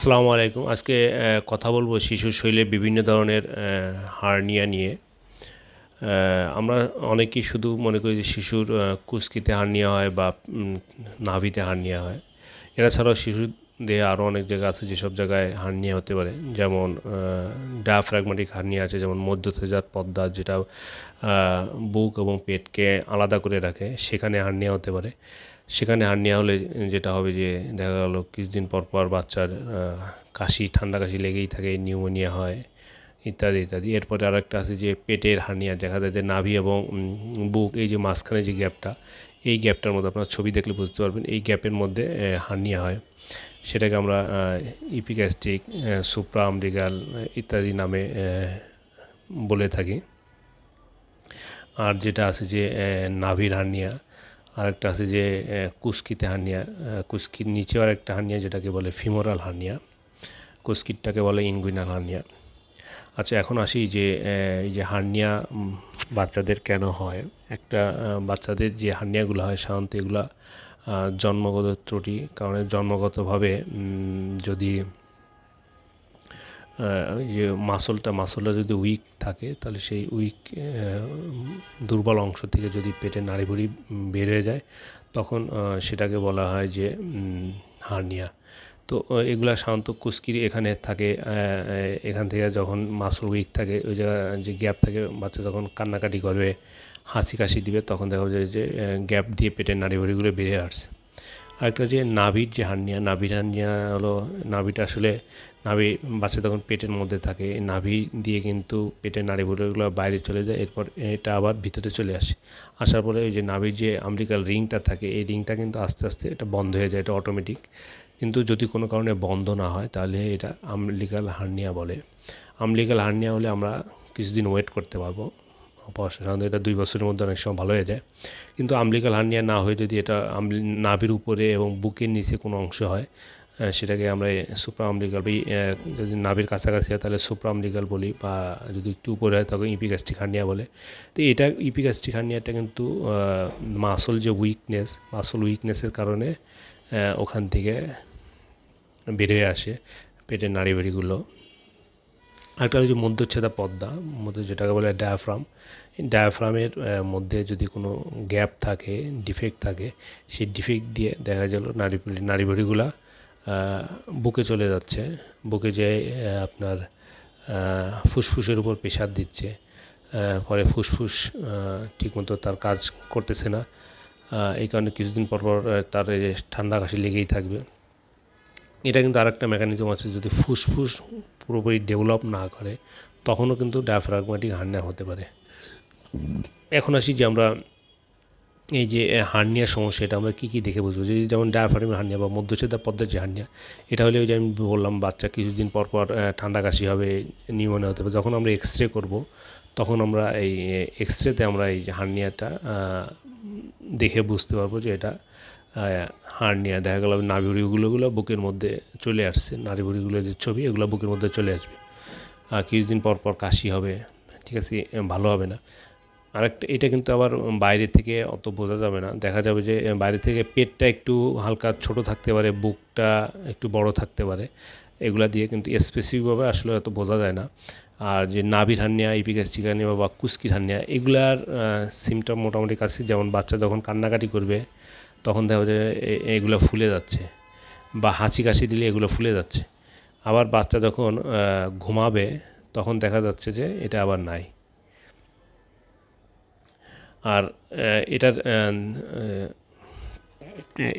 আসসালামু আলাইকুম। আজকে কথা বলব শিশুর শরীরে বিভিন্ন ধরনের হার্নিয়া নিয়ে। আমরা অনেকেই শুধু মনে করি যে শিশুর কুস্কিতে হার্নিয়া হয় বা নাভিতে হার্নিয়া হয়। এরা ছাড়াও শিশুর দেহে আরও অনেক জায়গা আছে যেসব জায়গায় হার্নিয়া হতে পারে। যেমন ডায়াফ্রাগমেটিক হার্নিয়া আছে, যেমন মধ্যথেজাত পদ্মা যেটা বুক এবং পেটকে আলাদা করে রাখে, সেখানে হার্নিয়া হতে পারে। সেখানে হার্নিয়া হলে যেটা হবে যে দেখা গেল কিছুদিন পর পর বাচ্চার কাশি, ঠান্ডা কাশি লেগেই থাকে, নিউমোনিয়া হয়, ইত্যাদি ইত্যাদি। এরপরে আরেকটা আছে যে পেটের হার্নিয়া দেখা যায় যে নাভি এবং বুক, এই যে মাঝখানে যে গ্যাপটা, এই গ্যাপটার মধ্যে আপনার ছবি দেখলে বুঝতে পারবেন, এই গ্যাপের মধ্যে হার্নিয়া হয়। সেটাকে আমরা ইপিগ্যাস্ট্রিক সুপ্রা আমরিগাল ইত্যাদি নামে বলে থাকি। আর যেটা আছে যে নাভির হার্নিয়া আরেকটা আছে যে কুস্কিতে হার্নিয়া কুস্কির নিচেও আরেকটা হার্নিয়া যেটাকে বলে ফিমোরাল হার্নিয়া কুস্কিরটাকে বলে ইনগুইনাল হার্নিয়া আচ্ছা এখন আসি যে এই যে হার্নিয়া বাচ্চাদের কেন হয়? একটা বাচ্চাদের যে হার্নিয়াগুলো হয় সাধারণত এগুলা জন্মগত ত্রুটি কারণ জন্মগতভাবে যদি যে মাসলটা মাসলটা যদি উইক থাকে, তাহলে সেই উইক দুর্বল অংশ থেকে যদি পেটের নাড়িভুড়ি বের হয়ে যায়, তখন সেটাকে বলা হয় যে হার্নিয়া। তো এগুলা সাধারণত কুস্কির এখানে থাকে এখান থেকে যখন মাসল উইক থাকে, ওই জায়গা, যে গ্যাপ থাকে, বাচ্চা যখন কান্নাকাটি করবে হাসি কাশি দিবে, তখন দেখা যায় যে গ্যাপ দিয়ে পেটের নাড়িভুড়িগুলো বেরিয়ে আসছে। আরেকটা যে নাভির যে হার্নিয়া নাভির হার্নিয়া হলো, নাভিটা আসলে নাভি বাচ্চা তখন পেটের মধ্যে থাকে। এই নাভি দিয়ে কিন্তু পেটের নাড়িভুড়িগুলো বাইরে চলে যায়, এরপর এটা আবার ভিতরে চলে আসে। আসার পরে ওই যে নাভির যে আমলিকাল রিংটা থাকে, এই রিংটা কিন্তু আস্তে আস্তে এটা বন্ধ হয়ে যায়, এটা অটোমেটিক কিন্তু যদি কোনো কারণে বন্ধ না হয়, তাহলে এটা আমলিকাল হার্নিয়া বলে। আমলিকাল হার্নিয়া হলে আমরা কিছুদিন ওয়েট করতে পারব। অপারেশন সাধারণত এটা দুই বছরের মধ্যে অনেক সময় ভালো হয়ে যায়। কিন্তু আমলিকাল হার্নিয়া না হয়ে যদি এটা আমলি, নাভির উপরে এবং বুকের নিচে কোনো অংশ হয় সেটাকে আমরা সুপ্রা আমলিকাল বা যদি নাভির কাছাকাছি হয় তাহলে সুপ্রা আমলিকাল বলি বা যদি একটু উপরে হয় তখন ইপিগ্যাস্ট্রিক হার্নিয়া বলে। তো এটা ইপিগ্যাস্ট্রিক হার্নিয়াটা কিন্তু মাসল যে উইকনেস মাসল উইকনেসের কারণে ওখান থেকে বেরিয়ে আসে পেটের নাড়িভুড়িগুলো আরেকটা হচ্ছে মধ্যচ্ছেদা পদ্মা মধ্যে যেটাকে বলে ডায়াফ্রাম ডায়াফ্রামের মধ্যে যদি কোনো গ্যাপ থাকে ডিফেক্ট থাকে সেই ডিফেক্ট দিয়ে দেখা গেল নাড়ি নাড়িভুড়িগুলা আহ, বুকে চলে যাচ্ছে। বুকে যে আপনার ফুসফুসের উপর প্রেশার দিচ্ছে। ফলে ফুসফুস ঠিকমতো তার কাজ করতেছে না। এই কারণে কিছুদিন পর পর তার ঠান্ডা কাশি লেগেই থাকবে। এটা কিন্তু আরেকটা মেকানিজম আছে, যদি ফুসফুস পুরোপুরি ডেভেলপ না করে, তখনও কিন্তু ডায়াফ্রাগমেটিক হার্নিয়া হতে পারে। এখন আসি যে আমরা এই যে হার্নিয়ার সমস্যা এটা আমরা কী কী দেখে বুঝব? যদি যেমন ডায়াফ্রাগমের হার্নিয়া বা মধ্যচ্ছেদা পদ্মার যে হার্নিয়া এটা হলে ওই যে আমি বললাম, বাচ্চা কিছুদিন পর পর ঠান্ডা কাশি হবে নিউমোনিয়া হতে পারে, যখন আমরা এক্স রে করব, তখন আমরা এই এক্স রেতে আমরা এই যে হার্নিয়াটা দেখে বুঝতে পারব যে এটা হার্নিয়া দেখা গেল নাড়িভুড়িগুলোগুলো বুকের মধ্যে চলে আসছে। নাড়িভুড়িগুলোর যে ছবি, এগুলো বুকের মধ্যে চলে আসবে। কিছুদিন পর পর কাশি হবে, ঠিক আছে, ভালো হবে না। আরেকটা, এটা কিন্তু আবার বাইরে থেকে অত বোঝা যাবে না। দেখা যাবে যে বাইরে থেকে পেটটা একটু হালকা ছোট থাকতে পারে, বুকটা একটু বড় থাকতে পারে। এগুলা দিয়ে কিন্তু স্পেসিফিকভাবে আসলে অত বোঝা যায় না। আর যে নাভির হার্নিয়া ইপিগ্যাস্ট্রিক হার্নিয়া বা কুস্কির হার্নিয়া এগুলার সিমটম মোটামুটি কাছে, যেমন বাচ্চা যখন কান্নাকাটি করবে তখন দেখা যায় এগুলো ফুলে যাচ্ছে বা হাঁচি কাশি দিলে এগুলো ফুলে যাচ্ছে। আবার বাচ্চা যখন ঘুমাবে, তখন দেখা যাচ্ছে যে এটা আবার নাই। আর এটার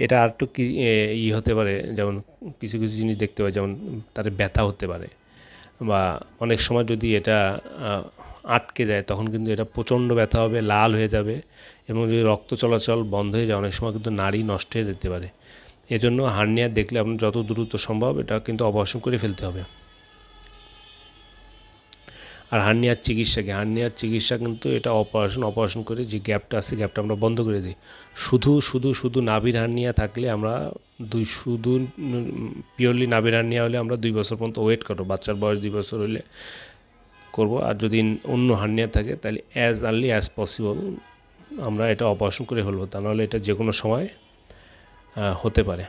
এটা আর একটু কি ই হতে পারে, যেমন কিছু কিছু জিনিস দেখতে পাই, যেমন তার ব্যথা হতে পারে বা অনেক সময় যদি এটা আটকে যায়, তখন কিন্তু এটা প্রচণ্ড ব্যথা হবে, লাল হয়ে যাবে এবং যদি রক্ত চলাচল বন্ধ হয়ে যায়, অনেক সময় কিন্তু নাড়ি নষ্ট হয়ে যেতে পারে। এজন্য হার্নিয়া দেখলে আপনার যত দ্রুত সম্ভব এটা কিন্তু অপারেশন করে ফেলতে হবে। আর হার্নিয়ার চিকিৎসা কি হার্নিয়ার চিকিৎসা কিন্তু এটা অপারেশন অপারেশন করে যে গ্যাপটা আছে, গ্যাপটা আমরা বন্ধ করে দিই। শুধু শুধু শুধু নাভির হার্নিয়া থাকলে আমরা দুই, শুধু পিওরলি নাভির হার্নিয়া হলে আমরা দুই বছর পর্যন্ত ওয়েট করব। বাচ্চার বয়স দুই বছর হলে করব। আর যদি অন্য হার্নিয়া থাকে, তাহলে অ্যাজ আর্লি অ্যাজ পসিবল আমরা এটা অপারেশন করে ফেলব তা নাহলে এটা যে কোনো সময় হতে পারে।